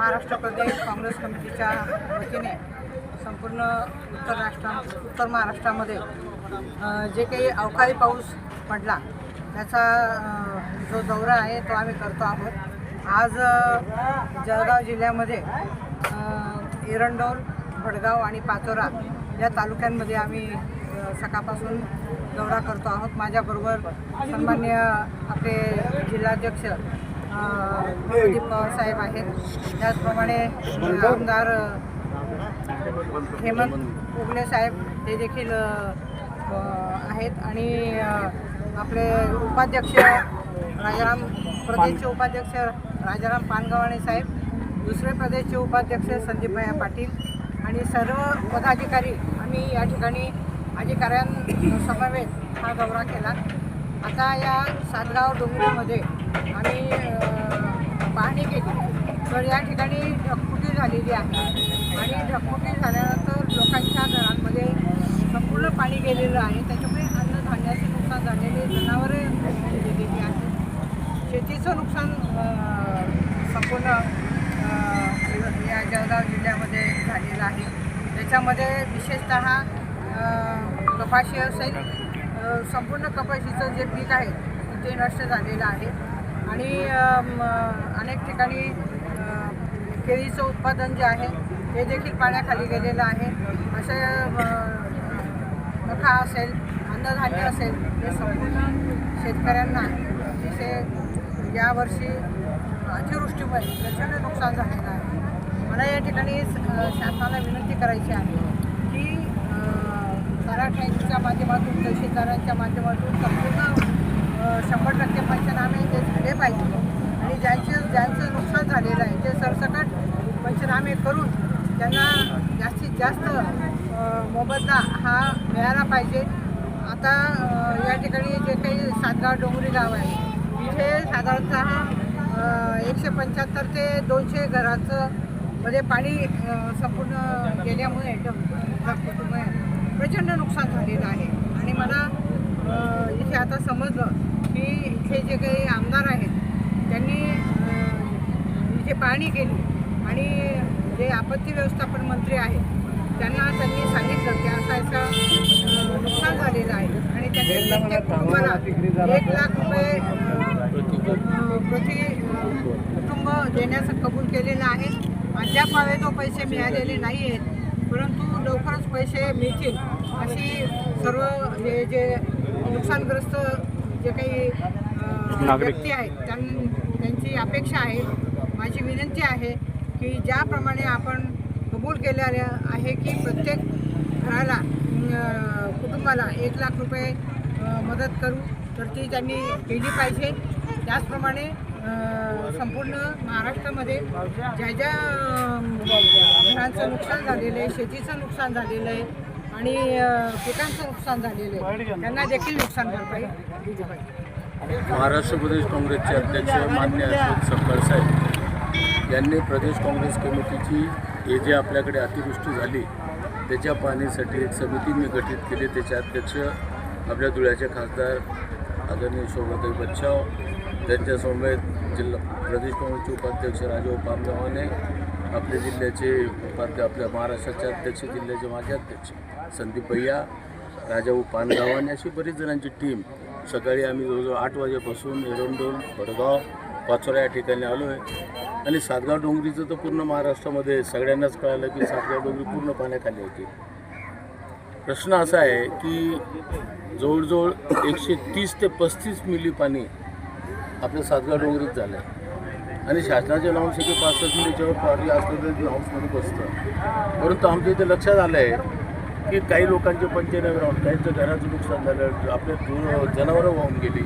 महाराष्ट्र प्रदेश काँग्रेस कमिटीच्या वतीने संपूर्ण उत्तर राष्ट्रा उत्तर महाराष्ट्रामध्ये जे काही अवकाळी पाऊस पडला त्याचा जो दौरा आहे तो आम्ही करतो आहोत. आज जळगाव जिल्ह्यामध्ये एरंडोल भडगाव आणि पाचोरा या तालुक्यांमध्ये आम्ही सकाळपासून दौरा करतो आहोत. माझ्याबरोबर सन्मान्य आपले जिल्हाध्यक्ष प्रदीप पवार साहेब आहेत. त्याचप्रमाणे आमदार हेमंत उगले साहेब ते देखील आहेत. आणि आपले उपाध्यक्ष राजाराम प्रदेशचे उपाध्यक्ष राजाराम पानगवाणे साहेब दुसरे प्रदेशचे उपाध्यक्ष संदीपभाई पाटील आणि सर्व पदाधिकारी आम्ही या ठिकाणी अधिकाऱ्यांसमवेत हा दौरा केला. आता या सातगाव डोंगरीमध्ये आम्ही पाहणी केली. तर या ठिकाणी ढगफुटी झालेली आहे. आणि ढगफुटी झाल्यानंतर लोकांच्या घरांमध्ये संपूर्ण पाणी गेलेलं आहे. त्याच्यामुळे अन्नधान्याचे नुकसान झालेले जनावरे गेलेली आहेत. शेतीचं नुकसान संपूर्ण या जळगाव जिल्ह्यामध्ये झालेलं आहे. त्याच्यामध्ये विशेषतः कपाशी असेल संपूर्ण कपाशीचं जे पीक आहे ते नष्ट झालेलं आहे. आणि अनेक ठिकाणी केळीचं उत्पादन जे आहे ते देखील पाण्याखाली गेलेलं आहे. असे अ, असेल अन्नधान्य असेल हे संपूर्ण शेतकऱ्यांना अतिशय यावर्षी अतिवृष्टीमुळे प्रचंड नुकसान झालेलं आहे. मला या ठिकाणी शासनाला विनंती करायची आहे की मराठ्यांच्या माध्यमातून तहसीलदारांच्या माध्यमातून संपूर्ण शंभर टक्के पंचनामे ते झाले पाहिजे. आणि ज्यांचे ज्यांचं नुकसान झालेलं आहे ते सरसकट पंचनामे करून त्यांना जास्तीत जास्त मोबदला हा मिळाला पाहिजे. आता या ठिकाणी जे काही सातगाव डोंगरी गाव आहे तिथे साधारणतः एकशे पंच्याहत्तर ते दोनशे घराचं मध्ये पाणी संपूर्ण गेल्यामुळे प्रचंड नुकसान झालेलं आहे. आणि मला इथे आता समजलं की इथे जे काही आमदार आहेत त्यांनी इथे पाहणी केली आणि जे आपत्ती व्यवस्थापन मंत्री आहेत त्यांना त्यांनी सांगितलं की असं असं नुकसान झालेलं आहे. आणि त्यांनी कुटुंबाला एक लाख रुपये प्रति कुटुंब देण्याचं कबूल केलेलं आहे. अद्याप हवे तो पैसे मिळालेले नाही आहेत परंतु लवकरच पैसे मिळतील अशी सर्व हे जे नुकसानग्रस्त जे काही व्यक्ती आहेत त्यां त्यांची अपेक्षा आहे. माझी विनंती आहे की ज्याप्रमाणे आपण कबूल केलेलं आहे की प्रत्येक घराला कुटुंबाला एक लाख रुपये मदत करू तर ती त्यांनी केली पाहिजे. त्याचप्रमाणे संपूर्ण महाराष्ट्रामध्ये ज्या ज्या घरांचं नुकसान झालेलं आहे शेतीचं नुकसान झालेलं आहे आणि पिकांचं नुकसान झालेलं आहे. त्यांना देखील नुकसान भरपाई दिली पाहिजे. महाराष्ट्र प्रदेश काँग्रेसचे अध्यक्ष मान्य अशोक साहेब यांनी प्रदेश काँग्रेस कमिटीची हे जे आपल्याकडे अतिवृष्टी झाली त्याच्या पाहणीसाठी एक समिती मी गठीत केली. त्याचे अध्यक्ष आपल्या धुळ्याचे खासदार आदरणीय शोभाताई बच्चाव त्यांच्यासमवेत जिल्हा प्रदेश काँग्रेसचे उपाध्यक्ष राजीव पामगावाने आपल्या जिल्ह्याचे उपाध्य आपल्या महाराष्ट्राचे अध्यक्ष जिल्ह्याचे माजी अध्यक्ष. संदीप भैया राजाभाऊ आणि अशी बरीच जणांची टीम सकाळी आम्ही जवळजवळ आठ वाजेपासून एरंडोल भडगाव पाचोरा या ठिकाणी आलो आहे आणि सातगाव डोंगरीचं तर पूर्ण महाराष्ट्रामध्ये सगळ्यांनाच कळालं की सातगाव डोंगरी पूर्ण पाण्याखाली होती. प्रश्न असा आहे की जवळजवळ एकशे तीस ते पस्तीस मिली पाणी आपल्या सातगाव डोंगरीत झालं आहे आणि शासनाच्या नावासाठी पासष्ट मिलीच्यावर पाणी असलं तरी हाऊसमध्ये बसतं. परंतु आमच्या इथे लक्षात आलं आहे की काही लोकांचे पंचनामे राहून काहींचं घराचं नुकसान झालं आपले दूर जनावरं वाहून गेली.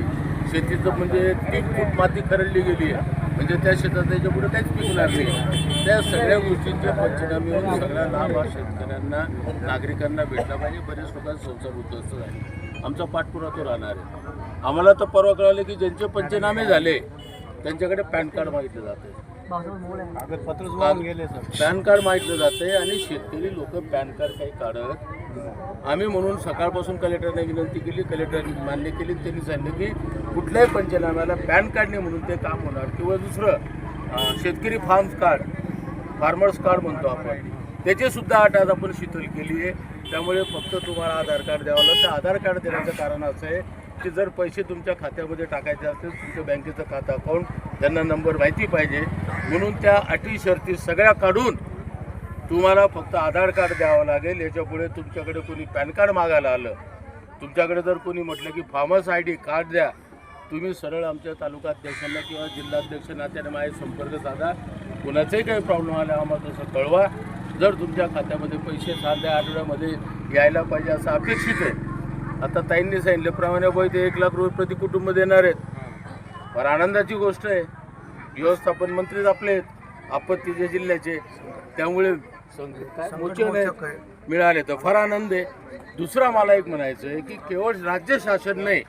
शेतीचं म्हणजे तीन फूट माती खरडली गेली आहे. म्हणजे त्या शेतात त्याच्या पुढे काहीच पिकणार नाही. त्या सगळ्या गोष्टींचे पंचनामे होऊन सगळा लाभ हा शेतकऱ्यांना नागरिकांना भेटला पाहिजे. बरेच लोकांचा संसार उद्ध्वस्त झाले. आमचा पाठपुरावा तो राहणार आहे. आम्हाला तर परवा कळालं की ज्यांचे पंचनामे झाले त्यांच्याकडे पॅन कार्ड मागितलं जातं पॅन कार्ड मागितलं जाते आणि शेतकरी लोक पॅन कार्ड काही काढत आम्ही म्हणून सकाळपासून कलेक्टरने विनंती केली कलेक्टरने मान्य केली त्यांनी सांगितलं की कुठल्याही पंचनाम्याला पॅन कार्ड नाही म्हणून ते काम होणार. किंवा दुसरं शेतकरी फार्म्स कार्ड फार्मर्स कार्ड म्हणतो आपण. त्याचीसुद्धा आठ अट आज आपण शिथिल केली आहे. त्यामुळे फक्त तुम्हाला आधार कार्ड द्यावं लागतं आधार कार्ड देण्याचं कारण असं आहे की जर पैसे तुमच्या खात्यामध्ये टाकायचे असतील तुमच्या बँकेचं खातं अकाउंट त्यांना नंबर माहिती पाहिजे. म्हणून त्या अटी शर्ती सगळ्या काढून तुम्हाला फक्त आधार कार्ड द्यावं लागेल याच्यापुढे तुमच्याकडे कोणी पॅन कार्ड मागायला आलं तुमच्याकडे जर कोणी म्हटलं की फार्मर्स आय डी कार्ड द्या तुम्ही सरळ आमच्या तालुका अध्यक्षांना किंवा जिल्हाध्यक्ष त्याने माझे संपर्क साधा. कुणाचाही काही प्रॉब्लेम आला आम्हाला तसं कळवा. जर तुमच्या खात्यामध्ये पैसे साध्या आठवड्यामध्ये यायला पाहिजे असं अपेक्षित आहे. आता ताईंनी सांगितल्याप्रमाणे बाई ते एक लाख रुपये प्रति कुटुंब देणार आहेत. फार आनंदाची गोष्ट आहे. व्यवस्थापन मंत्रीच आपले आहेत. आपत्तीचे जिल्ह्याचे. त्यामुळे मोचन. मिळाले तर फार आनंद आहे. दुसरा मला एक म्हणायचं आहे की केवळ राज्य शासन नाही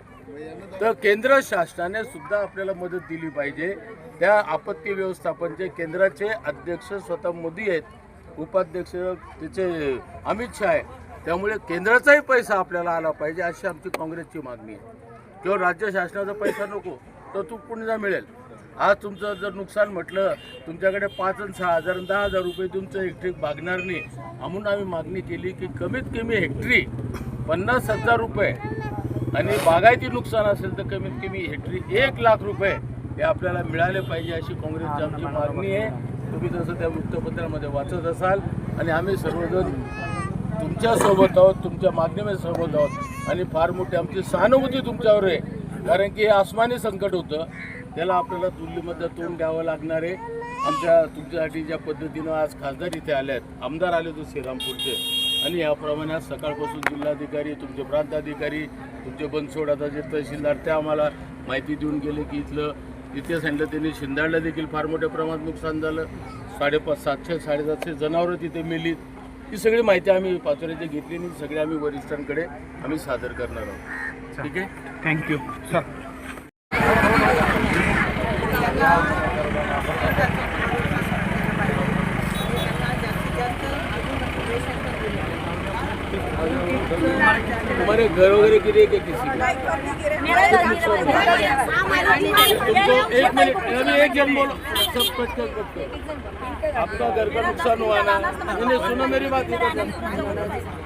तर केंद्र शासनाने सुद्धा आपल्याला मदत दिली पाहिजे. त्या आपत्ती व्यवस्थापनचे केंद्राचे अध्यक्ष स्वतः मोदी आहेत उपाध्यक्ष त्याचे अमित शहा आहे त्यामुळे केंद्राचाही पैसा आपल्याला आला पाहिजे अशी आमची काँग्रेसची मागणी आहे. केवळ राज्य शासनाचा पैसा नको तो तू पुण्याला मिळेल. आज तुमचं जर नुकसान म्हटलं तुमच्याकडे पाच आणि सहा हजार दहा हजार रुपये तुमचं हेक्टरी भागणार नाही. म्हणून आम्ही मागणी केली की कमीत कमी हेक्टरी पन्नास हजार रुपये आणि बागायती नुकसान असेल तर कमीत कमी हेक्टरी एक लाख रुपये हे आपल्याला मिळाले पाहिजे अशी काँग्रेसची आमची मागणी आहे. तुम्ही जसं त्या वृत्तपत्रामध्ये वाचत असाल आणि आम्ही सर्वजण तुमच्यासोबत आहोत तुमच्या माध्यमे सोबत आहोत आणि फार मोठी आमची सहानुभूती तुमच्यावर आहे. कारण की हे आसमानी संकट होतं. त्याला आपल्याला दिल्लीमध्ये तोंड द्यावं लागणार आहे. आमच्या तुमच्यासाठी ज्या पद्धतीनं आज खासदार इथे आले आहेत आमदार आले होते श्रीरामपूरचे. आणि याप्रमाणे आज सकाळपासून जिल्हाधिकारी तुमचे प्रांताधिकारी तुमचे बनसोडाचा जे तहसीलदार ते आम्हाला माहिती देऊन गेले की इथलं इथे सांगितलं त्यांनी शिंदाडला देखील फार मोठ्या प्रमाणात नुकसान झालं. साडेपाच सातशे साडेसातशे जनावरं तिथे मेलीत. ही सगळी माहिती आम्ही पाचोऱ्याची घेतली आणि सगळी आम्ही वरिष्ठांकडे आम्ही सादर करणार आहोत. ठीक आहे? थँक्यू सर तुम्हारे घर वगैरह किती आहे किसी एक मिनट अभी एक जन बोलो. सब कट कर कट. कर आपका घर का नुकसान हुआ ना? मैंने सुना मेरी बात इधर सुनो।